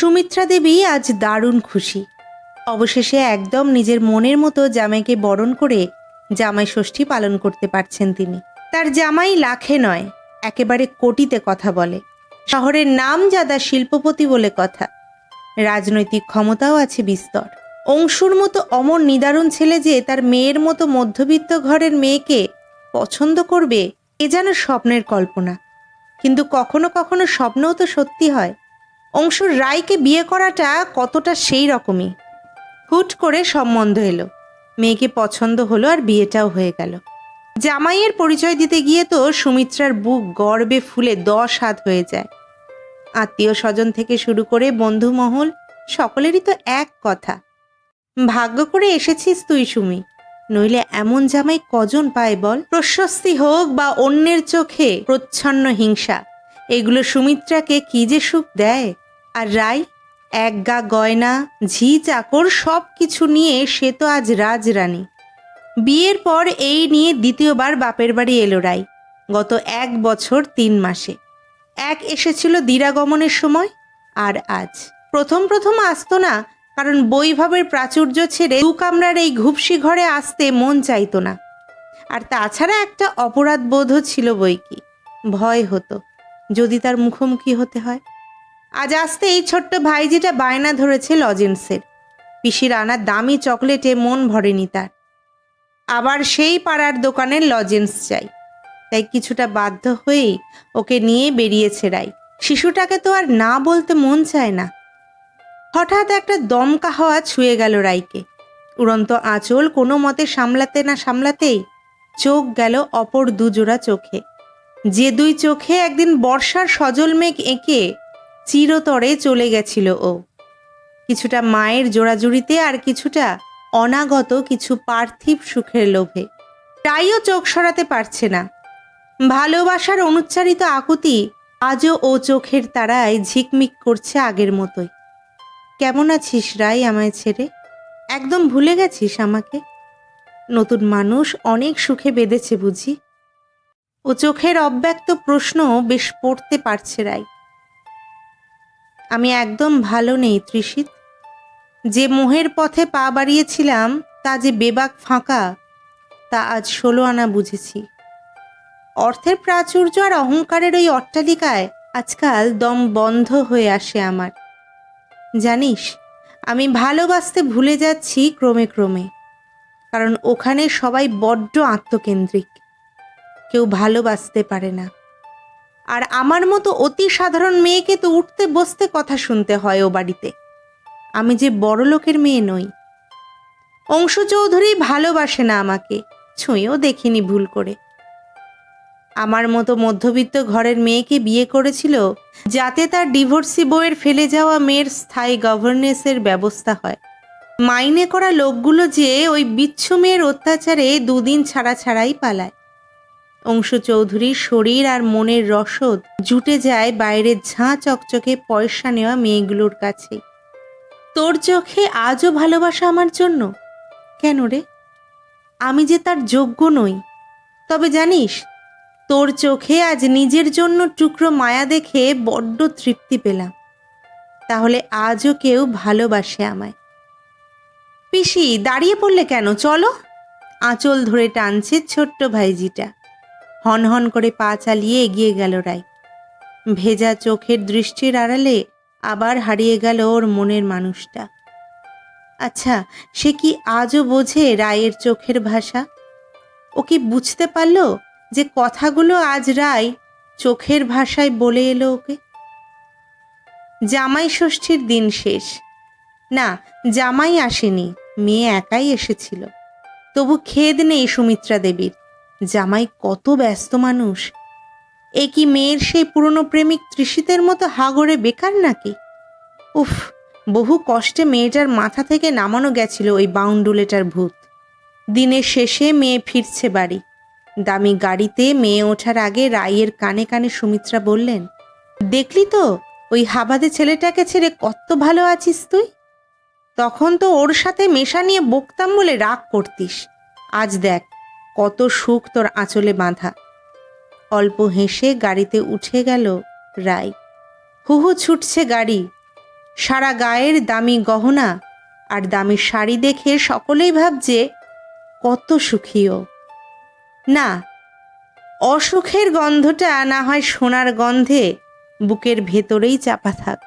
সুমিত্রা দেবী আজ দারুণ খুশি। অবশেষে একদম নিজের মনের মতো জামাইকে বরণ করে জামাই ষষ্ঠী পালন করতে পারছেন তিনি। তার জামাই লাখে নয়, একেবারে কোটিতে কথা বলে। শহরের নাম যাদা শিল্পপতি বলে কথা। রাজনৈতিক ক্ষমতাও আছে বিস্তর। অংশুর মতো অমর নিদারুণ ছেলে যে তার মেয়ের মতো মধ্যবিত্ত ঘরের মেয়েকে পছন্দ করবে, এ যেন স্বপ্নের কল্পনা। কিন্তু কখনো কখনো স্বপ্নও তো সত্যি হয়। অংশুর রায়কে বিয়ে করাটা কতটা সেই রকমই। হুট করে সম্বন্ধ এলো। মেয়েকে পছন্দ হলো আর বিয়েটাও হয়ে গেল। জামাইয়ের পরিচয় দিতে গিয়ে তো সুমিত্রার বুক গর্বে ফুলে দশ হাত হয়ে যায়। আত্মীয় স্বজন থেকে শুরু করে বন্ধু মহল, সকলেরই তো এক কথা। ভাগ্য করে এসেছিস তুই, সুমি। নইলে এমন জামাই কজন পায় বল? প্রশস্তি হোক বা অন্যের চোখে প্রচ্ছন্ন হিংসা, এগুলো সুমিত্রাকে কি যে সুখ দেয়? আর রায়, এক গা গয়না ঝি চাকর সব কিছু নিয়ে সে তো আজ রাজরানী। বিয়ের পর এই নিয়ে দ্বিতীয়বার বাপের বাড়ি এলো রাই গত এক বছর তিন মাসে। এক এসেছিল দিরাগমনের সময় আর আজ। প্রথম প্রথম আসতো না, কারণ বৈভবের প্রাচুর্য ছেড়ে দু কামরার এই ঘুপসি ঘরে আসতে মন চাইতো না। আর তাছাড়া একটা অপরাধ বোধও ছিল বই কি ভয় হতো, যদি তার মুখোমুখি হতে হয়। আজ আসতে এই ছোট্ট ভাইজিটা বায়না ধরেছে লজেন্সের পিসির আনা দামি চকলেটে মন ভরেনি তার। আবার সেই পাড়ার দোকানের লজেন্স চাই। তাই কিছুটা বাধ্য হয়েই ওকে নিয়ে বেরিয়েছে রাই। শিশুটাকে তো আর না বলতে মন চায় না। হঠাৎ একটা দমকা হাওয়া ছুঁয়ে গেল রাইকে। উড়ন্ত আঁচল কোনো মতে সামলাতে না সামলাতেই চোখ গেল অপর দুজোড়া চোখে। যে দুই চোখে একদিন বর্ষার সজল মেঘ এঁকে চিরতরে চলে গেছিল ও। কিছুটা মায়ের জোড়াজুড়িতে আর কিছুটা অনাগত কিছু পার্থিব সুখের লোভে। প্রায়ও চোখ সরাতে পারছে না। ভালোবাসার অনুচ্চারিত আকুতি আজও ও চোখের তারায় ঝিকমিক করছে আগের মতোই। কেমন আছিস রাই আমায় ছেড়ে? একদম ভুলে গেছিস আমাকে? নতুন মানুষ অনেক সুখে বেঁধেছে বুঝি? ও চোখের অব্যক্ত প্রশ্ন বেশ পড়তে পারছে রাই। আমি একদম ভালো নেই তৃষিত যে মোহের পথে পা বাড়িয়েছিলাম, তা যে বেবাক ফাঁকা, তা আজ ষোলো আনা বুঝেছি। অর্থের প্রাচুর্য আর অহংকারের ওই অট্টালিকায় আজকাল দম বন্ধ হয়ে আসে আমার। জানিস, আমি ভালোবাসতে ভুলে যাচ্ছি ক্রমে ক্রমে, কারণ ওখানে সবাই বড্ড আত্মকেন্দ্রিক। কেউ ভালোবাসতে পারে না। আর আমার মতো অতি সাধারণ মেয়েকে তো উঠতে বসতে কথা শুনতে হয় ও বাড়িতে। আমি যে বড় লোকের মেয়ে নই। অংশু চৌধুরী ভালোবাসে না আমাকে, ছুঁয়েও দেখিনি ভুল করে। আমার মতো মধ্যবিত্ত ঘরের মেয়েকে বিয়ে করেছিল যাতে তার ডিভোর্সি বইয়ের ফেলে যাওয়া মেয়ের স্থায়ী গভর্নেন্সের ব্যবস্থা হয়। মাইনে করা লোকগুলো যে ওই বিচ্ছু মেয়ের অত্যাচারে দুদিন ছাড়া ছাড়াই পালায়। অংশু চৌধুরীর শরীর আর মনের রসদ জুটে যায় বাইরের ঝাঁ চকচকে পয়সা নেওয়া মেয়েগুলোর কাছে। তোর চোখে আজও ভালোবাসা আমার জন্য? কেন রে? আমি যে তার যোগ্য নই। তবে জানিস, তোর চোখে আজ নিজের জন্য টুকরো মায়া দেখে বড্ড তৃপ্তি পেলাম। তাহলে আজও কেউ ভালোবাসে আমায়। পিসি, দাঁড়িয়ে পড়লে কেন? চলো। আঁচল ধরে টানছে ছোট্ট ভাইজিটা। হন হন করে পা চালিয়ে এগিয়ে গেল রায়। ভেজা চোখের দৃষ্টির আড়ালে আবার হারিয়ে গেল ওর মনের মানুষটা। আচ্ছা সে কি আজও বোঝে রায়ের চোখের ভাষা? ও কি বুঝতে পারল যে কথাগুলো আজ রায় চোখের ভাষায় বলে এলো ওকে? জামাই ষষ্ঠীর দিন শেষ। না, জামাই আসেনি, মেয়ে একাই এসেছিল। তবু খেদ নেই সুমিত্রা দেবীর। জামাই কত ব্যস্ত মানুষ। এ কি মেয়ের সেই পুরনো প্রেমিক তৃষিতের মতো হাগরে বেকার নাকি? উফ, বহু কষ্টে মেয়েটার মাথা থেকে নামানো গেছিল ওই বাউন্ডুলেটার ভূত। দিনের শেষে মেয়ে ফিরছে বাড়ি। দামি গাড়িতে মেয়ে ওঠার আগে রায়ের কানে কানে সুমিত্রা বললেন, দেখলি তো, ওই হাবাদে ছেলেটাকে ছেড়ে কত ভালো আছিস তুই? তখন তো ওর সাথে মেশা নিয়ে বকতাম বলে রাগ করতিস। আজ দেখ কত সুখ তোর আঁচলে বাঁধা। অল্প হেসে গাড়িতে উঠে গেল রায় হুহু ছুটছে গাড়ি। সারা গায়ের দামি গহনা আর দামি শাড়ি দেখে সকলেই ভাবছে, কত সুখীও। না, অসুখের গন্ধটা না হয় সোনার গন্ধে বুকের ভেতরেই চাপা থাক।